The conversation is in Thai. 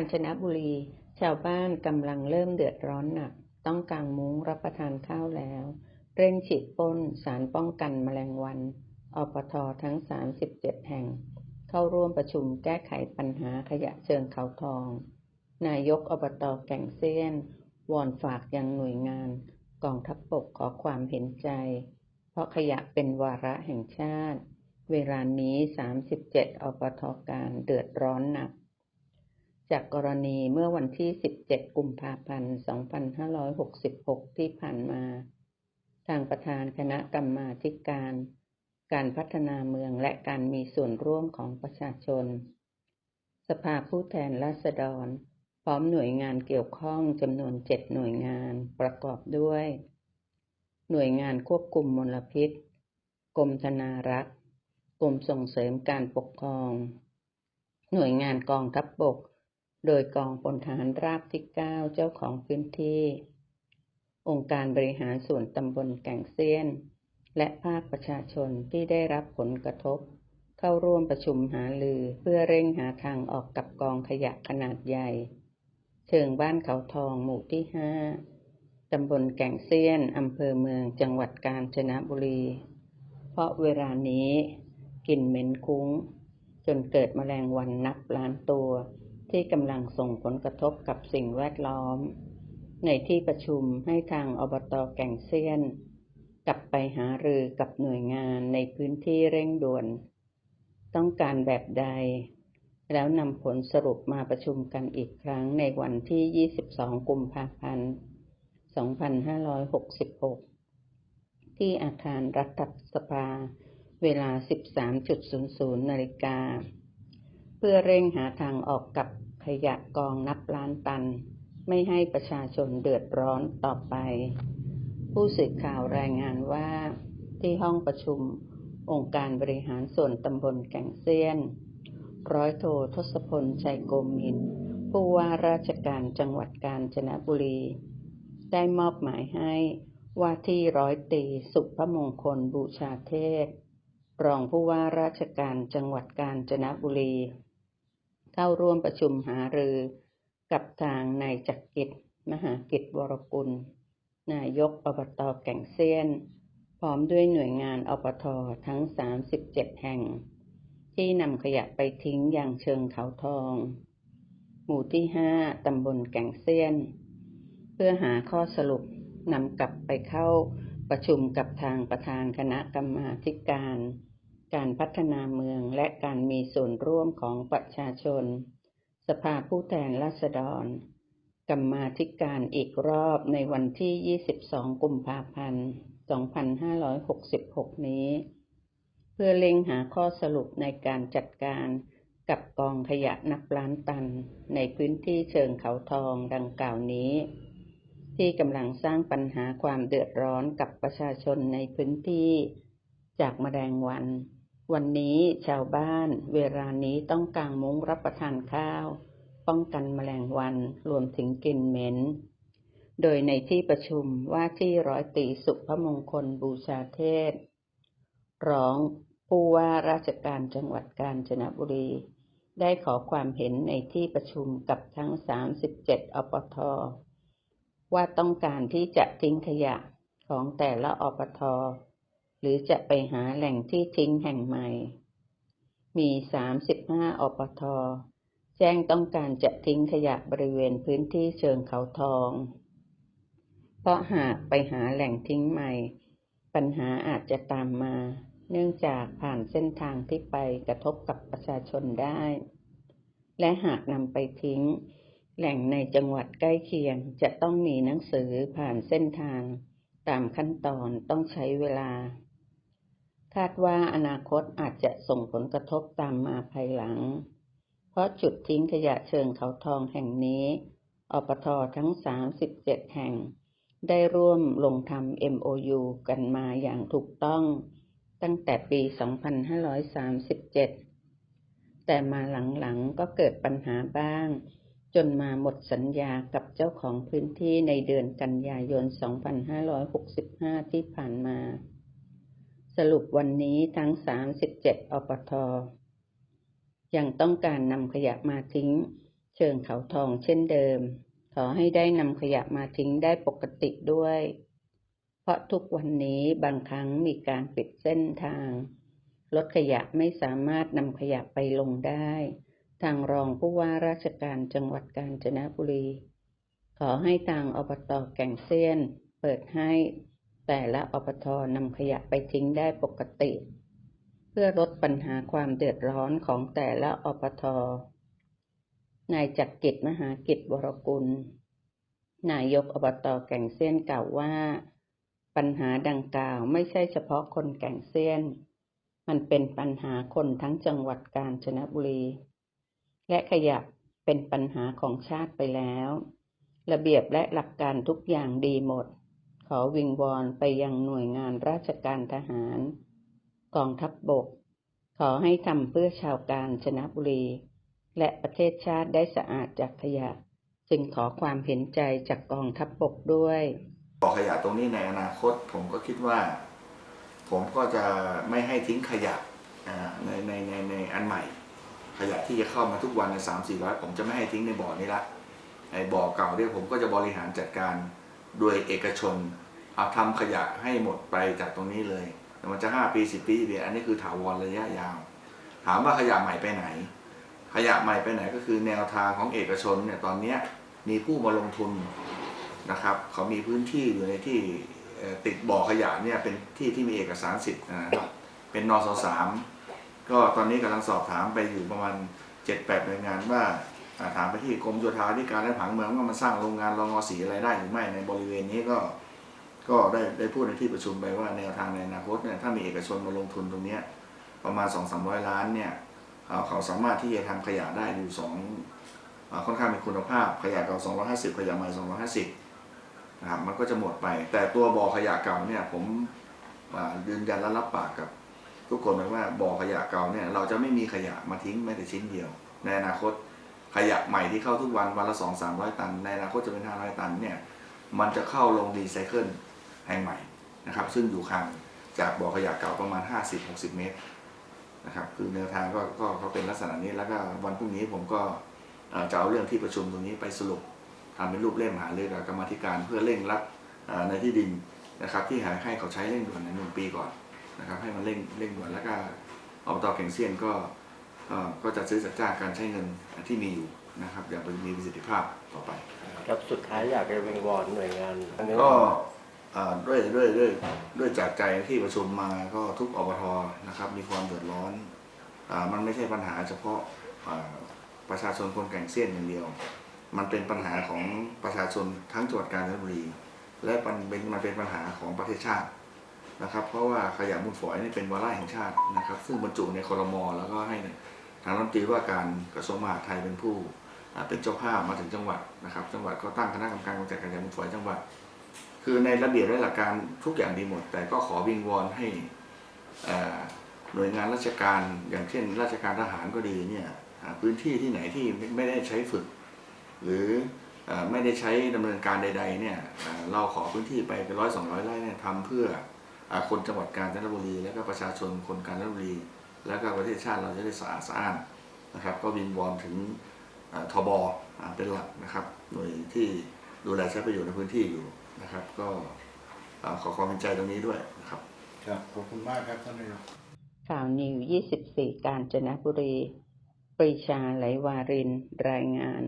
าญจนบุรี ชาวบ้านกำลังเริ่มเดือดร้อนหนัก ต้องกางมุ้งรับประทานข้าวแล้ว เร่งฉีดพ่นสารป้องกันแมลงวันอปททั้ง 37 แห่ง เข้าร่วมประชุมแก้ไขปัญหาขยะเชิงเขาทอง นายกอบตแก่งเซียน วอนฝากยังหน่วยงานกองทัพบกขอความเห็นใจ เพราะขยะเป็นวาระแห่งชาติ เวลานี้ 37 อปทการเดือดร้อนหนัก จากกรณีเมื่อวันที่ 17 กุมภาพันธ์ 2566 ที่ผ่านมา ทางประธานคณะกรรมาธิการ การพัฒนาเมืองและการมีส่วนร่วมของประชาชน สภาผู้แทนราษฎร พร้อมหน่วยงานเกี่ยวข้องจำนวน 7 หน่วยงานประกอบด้วย หน่วยงานควบคุมมลพิษ กรมธนารักษ์กรมส่งเสริมการปกครอง หน่วยงานกองทัพบบก โดยกองพลทหารราบที่ 9 เจ้าของพื้นที่ องค์การบริหารส่วนตำบลแก่งเซียน และภาคประชาชนที่ได้รับผลกระทบ เข้าร่วมประชุมหาลือเพื่อเร่งหาทางออกกับกองขยะขนาดใหญ่ เชิงบ้านเขาทองหมู่ที่ 5 ตำบลแก่งเซียน อำเภอเมืองจังหวัดกาญจนบุรี เพราะเวลานี้กลิ่นเหม็นคุ้ง จนเกิดแมลงวันนับล้านตัว ที่กำลังส่งผลกระทบกับสิ่งแวดล้อม ในที่ประชุมให้ทางอบตแก่งเซียน กลับไปหารือกับหน่วยงานในพื้นที่เร่งด่วน ต้องการแบบใด แล้วนำผลสรุปมาประชุมกันอีกครั้งในวันที่ 22 กุมภาพันธ์ 2566 ที่อาคารรัฐสภา เวลา 13.00 นาฬิกา เพื่อเร่งหาทางออกกับขยะกองนับล้านตัน ไม่ให้ประชาชนเดือดร้อนต่อไป ผู้สื่อข่าวรายงานว่าที่ห้องประชุมองค์การบริหารส่วนตำบลแก่งเซียน ร้อยโททศพลชัยโกมิน ผู้ว่าราชการจังหวัดกาญจนบุรี ได้มอบหมายให้ว่าที่ร้อยตีสุภมงคลบูชาเทศ รองผู้ว่าราชการจังหวัดกาญจนบุรี เข้าร่วมประชุมหารือกับทางนายจักริดมหากิจวรกุล นายกอบตแก่งเซียน พร้อมด้วยหน่วยงานอปททั้ง 37 แห่ง ที่นำขยะไปทิ้งอย่างเชิงเขาทอง หมู่ที่ 5 ตำบลแก่งเซียน เพื่อหาข้อสรุปนำกลับไปเข้าประชุมกับทางประธานคณะกรรมาธิการ การพัฒนาเมืองและการมีส่วนร่วมของประชาชน สภาผู้แทนราษฎร กรรมาธิการอีกรอบในวันที่ 22 กุมภาพันธ์ 2566 นี้ เพื่อเล็งหาข้อสรุปในการจัดการกับกองขยะนับล้านตันในพื้นที่เชิงเขาทองดังกล่าวนี้ ที่กำลังสร้างปัญหาความเดือดร้อนกับประชาชนในพื้นที่จากมแมลงวัน วันนี้ชาวบ้านเวลานี้ต้องกางมุ้งรับประทานข้าว ป้องกันแมลงวันรวมถึงกลิ่นเหม็น โดยในที่ประชุมว่าที่ร้อยตีสุภมงคลบูชาเทศร้องผู้ว่าราชการจังหวัดกาญจนบุรี ได้ขอความเห็นในที่ประชุมกับทั้ง 37 อปท ว่าต้องการที่จะทิ้งขยะของแต่ละอปท หรือจะไปหาแหล่งที่ทิ้งแห่งใหม่ มี 35 อปท แจ้งต้องการจะทิ้งขยะบริเวณพื้นที่เชิงเขาทอง เพราะหากไปหาแหล่งทิ้งใหม่ ปัญหาอาจจะตามมา เนื่องจากผ่านเส้นทางที่ไปกระทบกับประชาชนได้ และหากนำไปทิ้ง แหล่งในจังหวัดใกล้เคียงจะต้องมีหนังสือผ่านเส้นทาง ตามขั้นตอนต้องใช้เวลา คาดว่าอนาคตอาจจะส่งผลกระทบตามมาภายหลัง เพราะจุดทิ้งขยะเชิงเขาทองแห่งนี้อปททั้ง 37 แห่ง ได้ร่วมลงทำ MOU กันมาอย่างถูกต้อง ตั้งแต่ปี 2537 แต่มาหลังๆ ก็เกิดปัญหาบ้าง จนมาหมดสัญญากับเจ้าของพื้นที่ในเดือนกันยายน 2565 ที่ผ่านมา สรุปวันนี้ทั้ง 37 อปท ยังต้องการนำขยะมาทิ้ง เชิงเขาทองเช่นเดิม ขอให้ได้นำขยะมาทิ้งได้ปกติด้วย เพราะทุกวันนี้บางครั้งมีการปิดเส้นทาง รถขยะไม่สามารถนำขยะไปลงได้ ทางรองผู้ว่าราชการจังหวัดกาญจนบุรี ขอให้ทางอบตแก่งเซียน เปิดให้ แต่ละอบตนำขยะไปทิ้งได้ปกติ เพื่อลดปัญหาความเดือดร้อนของแต่ละอบตนายจักกิจมหากิจวรกุล นายกอบตอแก่งเซียนกล่าวว่า ปัญหาดังกล่าวไม่ใช่เฉพาะคนแก่งเซียน มันเป็นปัญหาคนทั้งจังหวัดกาญจนบุรี และขยะเป็นปัญหาของชาติไปแล้ว ระเบียบและหลักการทุกอย่างดีหมด ขอวิงวอนไปยังหน่วยงานราชการทหาร กองทัพบบก ขอให้ทำเพื่อชาวกาญจนบุรี และประเทศชาติได้สะอาดจากขยะ จึงขอความเห็นใจจากกองทัพบบกด้วยบ่อขยะตรงนี้ในอนาคต ผมก็คิดว่า ผมก็จะไม่ให้ทิ้งขยะในในในในอันใหม่ ขยะที่จะเข้ามาทุกวันในสามสี่ร้อยผมจะไม่ให้ทิ้งในบ่อนี้ละไอ้บ่อเก่าเนี่ยผมก็จะบริหารจัดการ โดยเอกชนเอาทำขยะให้หมดไปจากตรงนี้เลยแต่มันจะห้าปีสิบปีเดียอันนี้คือถาวรระยะยาว ถามว่าขยะใหม่ไปไหน ขยะใหม่ไปไหนก็คือแนวทางของเอกชนเนี่ยตอนนี้มีผู้มาลงทุนนะครับเขามีพื้นที่อยู่ในที่ติดบ่อขยะเนี่ยเป็นที่ที่มีเอกสารสิทธิ์นะครับเป็นนสสามก็ตอนนี้กำลังสอบถามไปอยู่ประมาณเจ็ดแปดหน่วยงานว่า ถามไปที่กรมโยธาธิการและผังเมืองว่ามันสร้างโรงงานรองอสีอะไรได้หรือไม่ในบริเวณนี้ก็ ก็ได้ได้พูดในที่ประชุมไปว่าแนวทางในอนาคตเนี่ยถ้ามีเอกชนมาลงทุนตรงนี้ประมาณสองสามร้อยล้านเนี่ยเขาสามารถที่จะทำขยะได้อยู่สองค่อนข้างมีคุณภาพขยะเก่า250 ขยะใหม่250นะครับมันก็จะหมดไป แต่ตัวบ่อขยะเก่าเนี่ยผมยืนยันและรับปากกับทุกคนไว้ว่าบ่อขยะเก่าเนี่ยเราจะไม่มีขยะมาทิ้งแม้แต่ชิ้นเดียว ในอนาคต ขยะใหม่ที่เข้าทุกวันวันละสองสามร้อยตัน ในอนาคตจะเป็นห้าร้อยตันเนี่ยมันจะเข้าลงรีไซเคิลแห่งใหม่นะครับ ซึ่งอยู่ห่างจากบ่อขยะเก่าประมาณ 50-60 เมตรนะครับคือแนวทางก็ก็ก็เป็นลักษณะนี้แล้วก็วันพรุ่งนี้ผมก็จะเอาเรื่องที่ประชุมตรงนี้ไปสรุปทำเป็นรูปเล่มหารือกับกรรมธิการเพื่อเร่งรัดในที่ดินนะครับ ที่หาให้เขาใช้เร่งด่วนในหนึ่งปีก่อนนะครับ ให้มันเร่งเร่งด่วนแล้วก็อบตแข่งเซียนก็ ก็จะซื้อสัจจาการใช้เงินที่มีอยู่นะครับอย่างมีประสิทธิภาพต่อไปครับสุดท้ายอยากจะวิงวอนหน่วยงานอันนี้ก็เอ่อด้วยด้วยด้วยด้วยจากใจที่ประชุมมาก็ทุกอบทนะครับมีความเดือดร้อนอามันไม่ใช่ปัญหาเฉพาะอ่าประชาชนคนแก่งเซียนอย่างเดียว มันเป็นปัญหาของประชาชนทั้งจังหวัดกาญจนบุรี และมันเป็นมันเป็นปัญหาของประเทศชาตินะครับ เพราะว่าขยะมูลฝอยนี่เป็นวาระแห่งชาตินะครับ ซึ่งบรรจุในคอรมอแล้วก็ให้ ทางรัฐมนตรีว่าการกระทรวงมหาดไทยเป็นผู้เป็นเจ้าภาพมาถึงจังหวัดนะครับ จังหวัดก็ตั้งคณะกรรมการกำจัดขยะมูลฝอยจังหวัด คือในระเบียบและหลักการทุกอย่างดีหมด แต่ก็ขอวิงวอนให้หน่วยงานราชการอย่างเช่น ราชการทหารก็ดีเนี่ยพื้นที่ที่ไหนที่ไม่ได้ใช้ฝึก หรือไม่ได้ใช้ดำเนินการใด ๆ เนี่ยเราขอพื้นที่ไปเป็นร้อยสองร้อยไร่เนี่ยทำเพื่ออคนจังหวัดกาญจนบุรี และก็ประชาชนคนกาญจนบุรี แล้วก็ประเทศชาติเราจะได้สะอาดสะอ้านนะครับ ก็วิงวอนถึงอ่าทบอ่าเป็นหลักนะครับ หน่วยที่ดูแลใช้ประโยชน์ในพื้นที่อยู่นะครับ ก็อ่าขอความเป็นใจตรงนี้ด้วยนะครับครับขอบคุณมากครับท่านนายกข่าวนิว 24 กาญจนบุรี ปรีชาไหลวาริน รายงาน